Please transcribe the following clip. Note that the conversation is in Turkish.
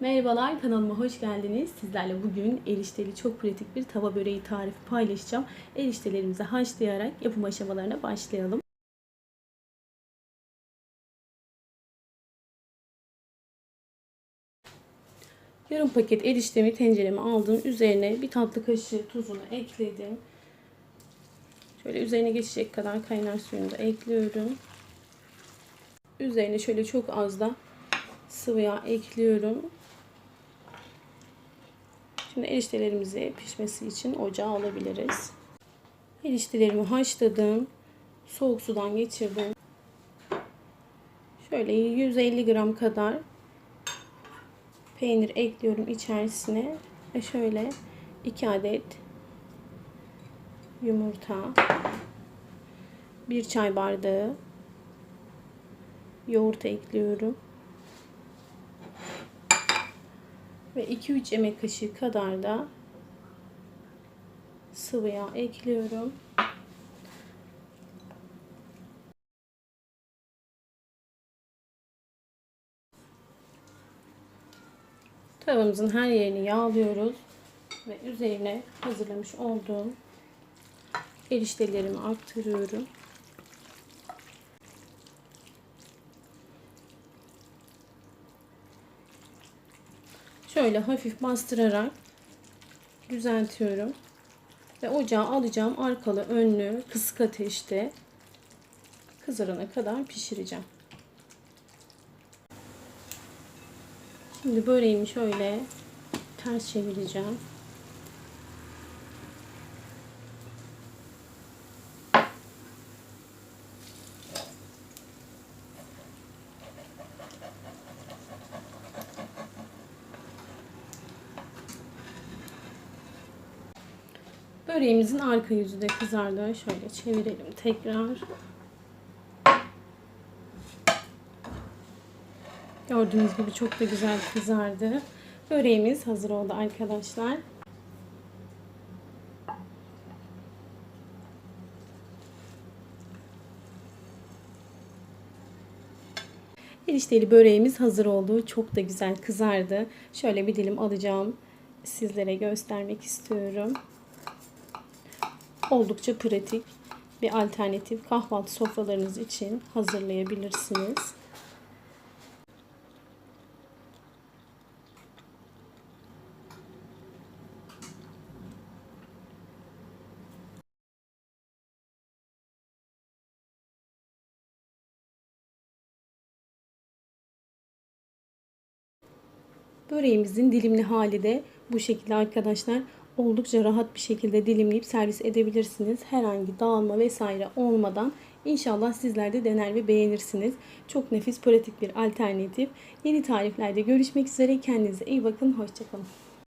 Merhabalar kanalıma hoş geldiniz. Sizlerle bugün erişteli çok pratik bir tava böreği tarifi paylaşacağım. Eriştelerimizi haşlayarak yapım aşamalarına başlayalım. Yarım paket eriştemi tencereme aldım. Üzerine bir tatlı kaşığı tuzunu ekledim. Şöyle üzerine geçecek kadar kaynar suyunu da ekliyorum. Üzerine şöyle çok az da sıvı yağ ekliyorum. Şimdi eriştelerimizi pişmesi için ocağa alabiliriz. Eriştelerimi haşladım. Soğuk sudan geçirdim. Şöyle 150 gram kadar peynir ekliyorum içerisine. Ve şöyle 2 adet yumurta, 1 çay bardağı yoğurt ekliyorum. Ve 2-3 yemek kaşığı kadar da sıvı yağ ekliyorum. Tavamızın her yerini yağlıyoruz ve üzerine hazırlamış olduğum eriştelerimi aktarıyorum. Şöyle hafif bastırarak düzeltiyorum. Ve ocağa alacağım arkalı önlü kısık ateşte kızarana kadar pişireceğim. Şimdi böreğimi şöyle ters çevireceğim. Böreğimizin arka yüzü de kızardı. Şöyle çevirelim tekrar. Gördüğünüz gibi çok da güzel kızardı. Böreğimiz hazır oldu arkadaşlar. Erişteli böreğimiz hazır oldu. Çok da güzel kızardı. Şöyle bir dilim alacağım. Sizlere göstermek istiyorum. Oldukça pratik bir alternatif kahvaltı sofralarınız için hazırlayabilirsiniz. Böreğimizin dilimli hali de bu şekilde arkadaşlar. Oldukça rahat bir şekilde dilimleyip servis edebilirsiniz. Herhangi dağılma vesaire olmadan İnşallah sizler de dener ve beğenirsiniz. Çok nefis, pratik bir alternatif. Yeni tariflerde görüşmek üzere. Kendinize iyi bakın. Hoşçakalın.